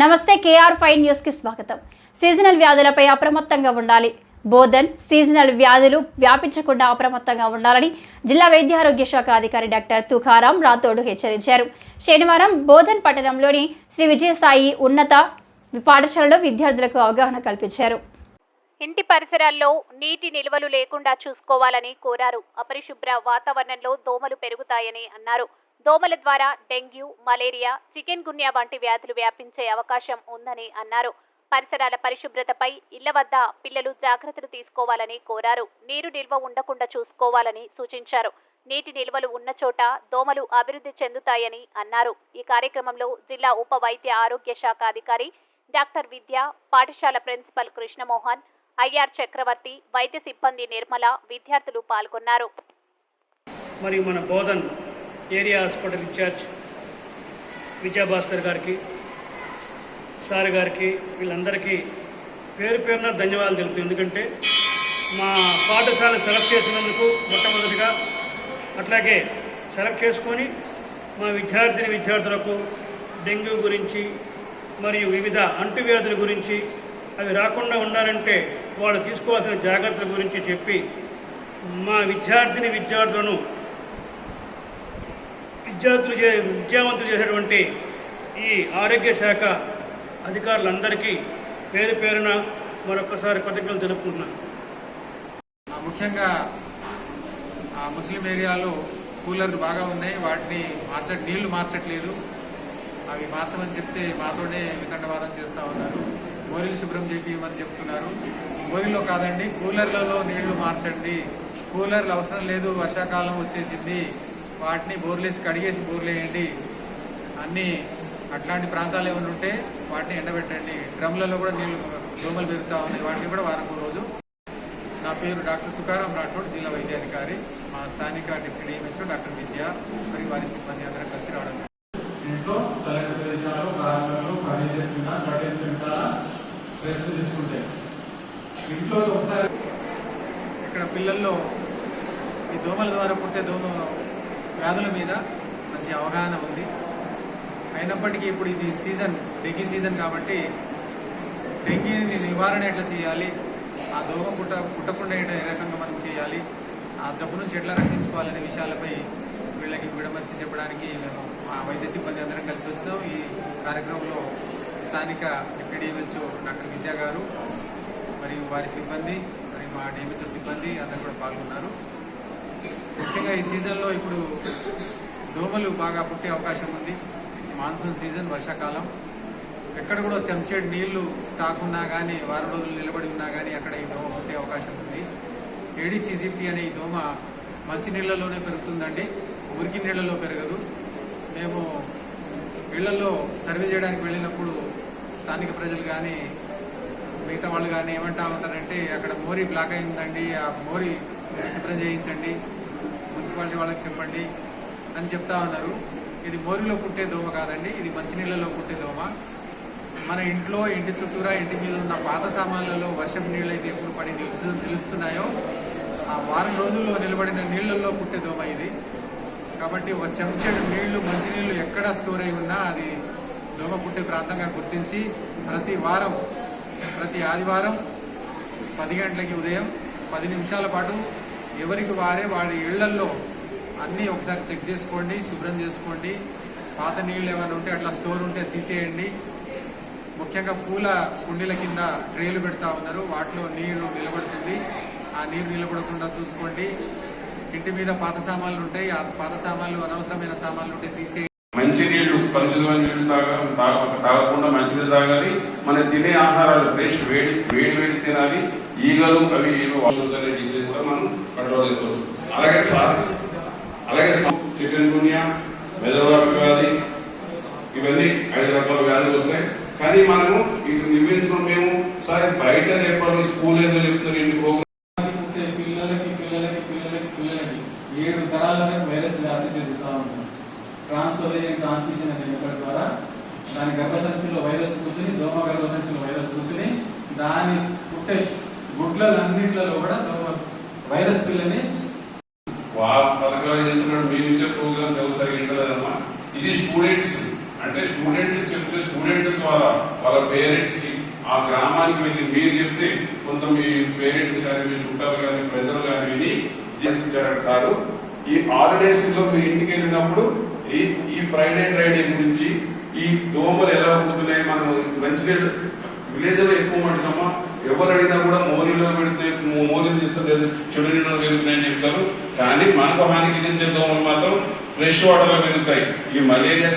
నమస్తే KR five న్యూస్కి స్వాగతం. సీజనల్ వ్యాధులపై అప్రమత్తంగా ఉండాలి. బోధన్ సీజనల్ వ్యాధులు వ్యాపించకుండా అప్రమత్తంగా ఉండాలని జిల్లా వైద్యారోగ్య శాఖ అధికారి డాక్టర్ తుకారాం రాథోడ్ హెచ్చరించారు. శనివారం బోధన్ పట్టణంలోని శ్రీ విజయసాయి ఉన్నత పాఠశాలలో విద్యార్థులకు అవగాహన కల్పించారు. ఇంటి పరిసరాల్లో నీటి నిల్వలు లేకుండా చూసుకోవాలని కోరారు. అపరిశుభ్ర వాతావరణంలో దోమలు పెరుగుతాయని అన్నారు. దోమల ద్వారా డెంగ్యూ మలేరియా చికెన్ గున్యా వంటి వ్యాధులు వ్యాపించే అవకాశం ఉందని అన్నారు. పరిసరాల పరిశుభ్రతపై ఇళ్ళ వద్ద పిల్లలు జాగ్రత్తలు తీసుకోవాలని కోరారు. నీరు నిల్వ ఉండకుండా చూసుకోవాలని సూచించారు. నీటి నిల్వలు ఉన్న చోట దోమలు అభివృద్ధి చెందుతాయని అన్నారు. ఈ కార్యక్రమంలో జిల్లా ఉప వైద్య ఆరోగ్య శాఖ అధికారి డాక్టర్ విద్య పాఠశాల ప్రిన్సిపల్ కృష్ణమోహన్ ఐఆర్ చక్రవర్తి వైద్య సిబ్బంది నిర్మల విద్యార్థులు పాల్గొన్నారు. మరియు మన Bodhan area hospital incharge Vijayabhaskar గారికి సార్ గారికి వీళ్ళందరికీ పేరు పేరున ధన్యవాదాలు తెలుపుతుంది ఎందుకంటే మా పాఠశాల సెలెక్ట్ చేసినందుకు మొట్టమొదటిగా అట్లాగే సెలెక్ట్ చేసుకొని మా విద్యార్థిని విద్యార్థులకు డెంగ్యూ గురించి మరియు వివిధ అంటువ్యాధుల గురించి అవి రాకుండా ఉండాలంటే వాళ్ళు తీసుకోవాల్సిన జాగ్రత్తల గురించి చెప్పి మా విద్యార్థిని విద్యార్థులను విద్యార్థులు చే విద్యావంతులు చేసేటువంటి ఈ ఆరోగ్య శాఖ అధికారులందరికీ పేరు పేరున మరొకసారి కృతజ్ఞతలు తెలుపుకుంటున్నాను. ముఖ్యంగా ఆ ముస్లిం ఏరియాలో కూలర్లు బాగా ఉన్నాయి. వాటిని మార్చ నీళ్ళు మార్చట్లేదు. అవి మార్చమని చెప్తే మాతోనే వితండవాదం చేస్తూ ఉన్నారు. బోరీలు శుభ్రం చేపియమని చెప్తున్నారు. బోరీలో కాదండి కూలర్లలో నీళ్ళు మార్చండి. కూలర్లు అవసరం లేదు. వర్షాకాలం వచ్చేసింది. వాటిని బోర్లేసి కడిగేసి బోర్లేయండి. అన్ని అట్లాంటి ప్రాంతాలు ఏమైనా ఉంటే వాటిని ఎండబెట్టండి. డ్రమ్లలో కూడా నీళ్ళు దోమలు పెరుగుతూ ఉన్నాయి. వాటిని కూడా వారం రోజు. నా పేరు డాక్టర్ తుకారాం రాఠోడ్ జిల్లా వైద్యాధికారి. మా స్థానిక డిప్యూటీ డిఎంహెచ్ఓ డాక్టర్ విద్య మరియు వారి సిబ్బంది అందరం కలిసి రావడం. ఇంట్లో చల్లటి ప్రదేశాలు రెస్ట్ ఇంట్లో ఒకసారి ఇక్కడ పిల్లల్లో ఈ దోమల ద్వారా పుట్టే దోమ వ్యాధుల మీద మంచి అవగాహన ఉంది. అయినప్పటికీ ఇప్పుడు ఇది సీజన్ డెంగీ సీజన్ కాబట్టి డెంగీని నివారణ ఎట్లా చేయాలి? ఆ దోమ పుట్ట పుట్టకుండా ఏ రకంగా మనం చేయాలి? ఆ జబ్బు నుంచి ఎట్లా రక్షించుకోవాలనే విషయాలపై వీళ్ళకి విడమర్చి చెప్పడానికి మేము మా వైద్య సిబ్బంది అందరం కలిసి వచ్చినాం. ఈ కార్యక్రమంలో స్థానిక డిప్యూటీ డిఎంహెచ్ఓ డాక్టర్ విద్యా గారు మరియు వారి సిబ్బంది మరియు మా డిఎంహెచ్ఓ సిబ్బంది అందరూ కూడా పాల్గొన్నారు. ముఖ్యంగా ఈ సీజన్లో ఇప్పుడు దోమలు బాగా పుట్టే అవకాశం ఉంది. మాన్సూన్ సీజన్ వర్షాకాలం. ఎక్కడ కూడా చెంచాడు నీళ్ళు స్టాక్ ఉన్నా కానీ వారం రోజులు నిలబడి ఉన్నా కానీ అక్కడ ఈ దోమ పుట్టే అవకాశం ఉంది. ఏడీసీజీపీ అనే ఈ దోమ మంచినీళ్ళలోనే పెరుగుతుందండి. మురికి నీళ్ళలో పెరగదు. మేము ఇళ్ళలో సర్వే చేయడానికి వెళ్ళినప్పుడు స్థానిక ప్రజలు కానీ మిగతా వాళ్ళు కానీ ఏమంటా ఉంటారంటే అక్కడ మోరీ బ్లాక్ అయిందండి. ఆ మోరీ పరిశుభ్రం చేయించండి. మున్సిపాలిటీ వాళ్ళకి చెప్పండి అని చెప్తా ఉన్నారు. ఇది మోరిలో పుట్టే దోమ కాదండి ఇది మంచినీళ్ళలో పుట్టే దోమ. మన ఇంట్లో ఇంటి చుట్టూరా ఇంటి మీద ఉన్న పాత సామాన్లలో వర్షం నీళ్ళు అయితే ఎప్పుడు పడి నిలుచు నిలుస్తున్నాయో ఆ వారం రోజుల్లో నిలబడిన నీళ్ళలో పుట్టే దోమ ఇది. కాబట్టి ఒక చెంచాడు నీళ్ళు మంచినీళ్ళు ఎక్కడ స్టోర్ అయి ఉన్నా అది దోమ పుట్టే ప్రాంతంగా గుర్తించి ప్రతి వారం ప్రతి ఆదివారం పది గంటలకి ఉదయం పది నిమిషాల పాటు ఎవరికి వారే వాడి ఇళ్ళల్లో అన్నీ ఒకసారి చెక్ చేసుకోండి శుభ్రం చేసుకోండి. పాత నీళ్ళు ఏమైనా ఉంటే అట్లా స్టోర్ ఉంటే తీసేయండి. ముఖ్యంగా పూల కుండీల కింద ట్రేలు పెడతా ఉన్నారు. వాటిలో నీరు నిలబడుతుంది. ఆ నీరు నిలబడకుండా చూసుకోండి. ఇంటి మీద పాత సామాన్లు ఉంటాయి. ఆ పాత సామాన్లు అనవసరమైన సామాన్లు ఉంటే తీసేయండి. మంచి నీళ్ళు పరిశుభ్రమైన నీళ్ళు తాగ- తాగకుండా మంచి నీళ్ళు తాగాలి. మనం తినే ఆహారాలు ఫ్రెష్ వేడి వేడి వేడి తినాలి. ఈగలు అవి ఏవి అనే డిసీజ్ కూడా మనం కంట్రోల్ చేసుకోవచ్చు. అలాగే సార్ అలాగే చికెన్ గునియా మెదడు వ్యాధి ఇవన్నీ ఐదు రకాల వ్యాధులు వస్తాయి. కానీ మనము ఇది నిర్మించడం మేము సరే బయట చెప్పాలి స్కూల్ ఏదో చెప్తున్నారు ఇన్ని ప్రోగ్రామ్ పిల్లలకి పిల్లలకి పిల్లలకి పిల్లలకి ఏడు తరాలనే వైరస్ వ్యాప్తి చెందుతా ఉంటుంది ట్రాన్స్ఫర్జన్ ట్రాన్స్మిషన్ అనే ద్వారా? దాని గర్భసంచిలో వైరస్ కూర్చుని దోమ గర్భసంచిలో వైరస్ కూర్చుని దాని పుట్టే గుడ్లన్నింటిలో కూడా దోమ వైరస్ పిల్లని పథకాలు చేస్తున్నాడు మీరు ఇచ్చే ప్రోగ్రామ్స్ ఎవరు సరిగ్గా ఇది స్టూడెంట్స్. అంటే స్టూడెంట్ చెప్తే స్టూడెంట్ ద్వారా వాళ్ళ పేరెంట్స్కి ఆ గ్రామానికి వెళ్ళి మీరు చెప్తే కొంత మీ పేరెంట్స్ కానీ మీ చుట్టాలు కానీ ప్రజలు కానీ విని చేయించారు సారు ఈ హాలిడేస్లో మీరు ఇంటికి వెళ్ళినప్పుడు ఈ ఈ ఫ్రైడే ఫ్రైడే గురించి ఈ దోమలు ఎలా పోతున్నాయి మనం మంచినీళ్ళు విలేజ్లో ఎక్కువ మటుకమ్మా ఎవరు అడిగినా కూడా మోరీలో పెడితే మోరీలు తీసుకోలేదు చెడు నీళ్ళు పెరుగుతాయని చెప్తారు. కానీ మనకు హాని కలిగించే దోమలు మాత్రం ఫ్రెష్ వాటర్లో పెరుగుతాయి. ఈ మలేరియా